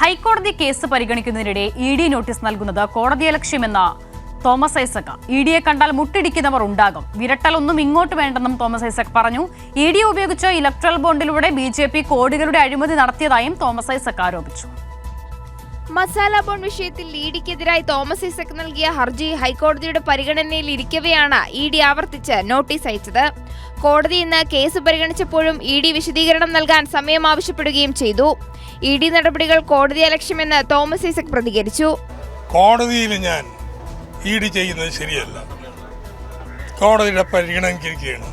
ഹൈക്കോടതി കേസ് പരിഗണിക്കുന്നതിനിടെ E D notice നൽകുന്നത് കോടതിയലക്ഷ്യമെന്ന തോമസ് ഐസക്. ഇ ഡിയെ കണ്ടാൽ മുട്ടിടിക്കുന്നവർ ഉണ്ടാകും. വിരട്ടലൊന്നും ഇങ്ങോട്ട് വേണ്ടെന്നും തോമസ് ഐസക് പറഞ്ഞു. ഇ ഡി ഉപയോഗിച്ച് ഇലക്ട്രൽ ബോണ്ടിലൂടെ ബി കോടികളുടെ അഴിമതി നടത്തിയതായും തോമസ് ഐസക് ആരോപിച്ചു. മസാല ബോൺ വിഷയത്തിൽ ഇഡിക്കെതിരായി തോമസ് ഐസക് നൽകിയ ഹർജി ഹൈക്കോടതിയുടെ പരിഗണനയിൽ ഇരിക്കവെയാണ് ഇ ഡി ആവർത്തിച്ച് നോട്ടീസ് അയച്ചത്. കോടതി ഇന്ന് കേസ് പരിഗണിച്ചപ്പോഴും ഇ ഡി വിശദീകരണം നൽകാൻ സമയം ആവശ്യപ്പെടുകയും ചെയ്തു. ഇ ഡി നടപടികൾ കോടതി അലക്ഷ്യമെന്ന് തോമസ് ഐസക് പ്രതികരിച്ചു. കോടതിയിൽ ഞാൻ ഇ ഡി ചെയ്യുന്നത് ശരിയല്ല. കോടതിയുടെ പരിഗണനയ്ക്കിരിക്കുകയാണ്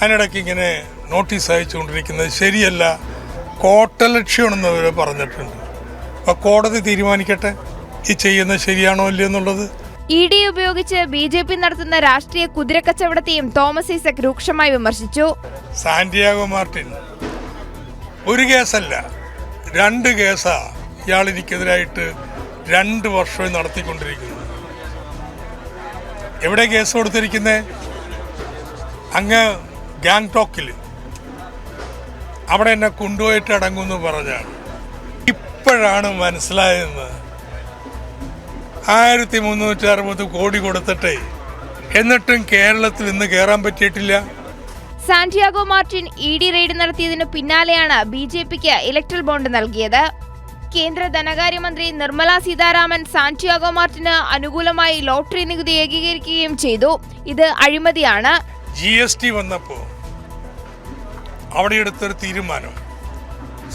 അതിനിടയ്ക്ക് ഇങ്ങനെ നോട്ടീസ് അയച്ചുകൊണ്ടിരിക്കുന്നത് ശരിയല്ല. കോട്ടലക്ഷ്യമാണെന്ന് അവർ പറഞ്ഞിട്ടുണ്ട്. കോടതി തീരുമാനിക്കട്ടെ? ഈ ചെയ്യുന്നത് ശരിയാണോ ഇല്ലയോ എന്നുള്ളത്? ഇ ഡി ഉപയോഗിച്ച് ബി ജെ പി നടത്തുന്ന രാഷ്ട്രീയ കുതിരക്കച്ചവടത്തെയും തോമസ് ഐസക് രൂക്ഷമായി വിമർശിച്ചു. സാന്റിയാഗോ മാർട്ടിൻ ഒരു കേസല്ല രണ്ട് കേസാ ഇയാൾ എനിക്കെതിരായിട്ട് രണ്ട് വർഷമായി നടത്തിക്കൊണ്ടിരിക്കുന്നു എവിടെ കേസ് കൊടുത്തിരിക്കുന്നത് അങ്ങ് ഗാങ്ടോക്കിൽ അവിടെ എന്നെ കൊണ്ടുപോയിട്ട് അടങ്ങുമെന്ന് പറഞ്ഞാണ്. ഇപ്പോഴാണ് മനസ്സിലായതെന്ന് ആയിരത്തി മുന്നൂറ്റി അറുപത് കോടി കൊടുത്തിട്ടേ. എന്നിട്ടും കേരളത്തിൽ ഇന്ന് കയറാൻ പറ്റിയിട്ടില്ല. Santiago Martin E D raid നടത്തിയതിനു പിന്നാലെയാണ് ബി ജെ പിക്ക് ഇലക്ട്രൽ ബോണ്ട് നൽകിയത്. കേന്ദ്ര ധനകാര്യമന്ത്രി നിർമ്മല സീതാരാമൻ സാന്റിയാഗോ മാർട്ടിന് അനുകൂലമായി ലോട്ടറി നികുതി ഏകീകരിക്കുകയും ചെയ്തു. ഇത് അഴിമതിയാണ്. ജി എസ് ടി വന്നപ്പോൾ അവിടെ എടുത്തൊരു തീരുമാനം.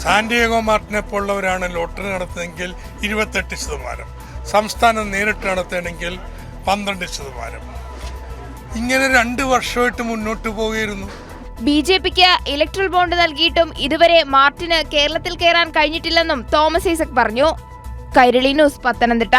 സാന്റിയാഗോ മാർട്ടിനെ പോലുള്ളവരാണ് ലോട്ടറി നടത്തുന്നതെങ്കിൽ ഇരുപത്തെട്ട് ശതമാനം. സംസ്ഥാനം നേരിട്ട് നടത്തുകയാണെങ്കിൽ പന്ത്രണ്ട് ശതമാനം. ഇങ്ങനെ രണ്ട് വർഷമായിട്ട് മുന്നോട്ട് പോവുകയായിരുന്നു. ബി ജെ പിക്ക് ഇലക്ട്രൽ ബോണ്ട് നൽകിയിട്ടും ഇതുവരെ മാർട്ടിന് കേരളത്തിൽ കയറാൻ കഴിഞ്ഞിട്ടില്ലെന്നും തോമസ് ഐസക് പറഞ്ഞു. കൈരളി ന്യൂസ് പത്തനംതിട്ട.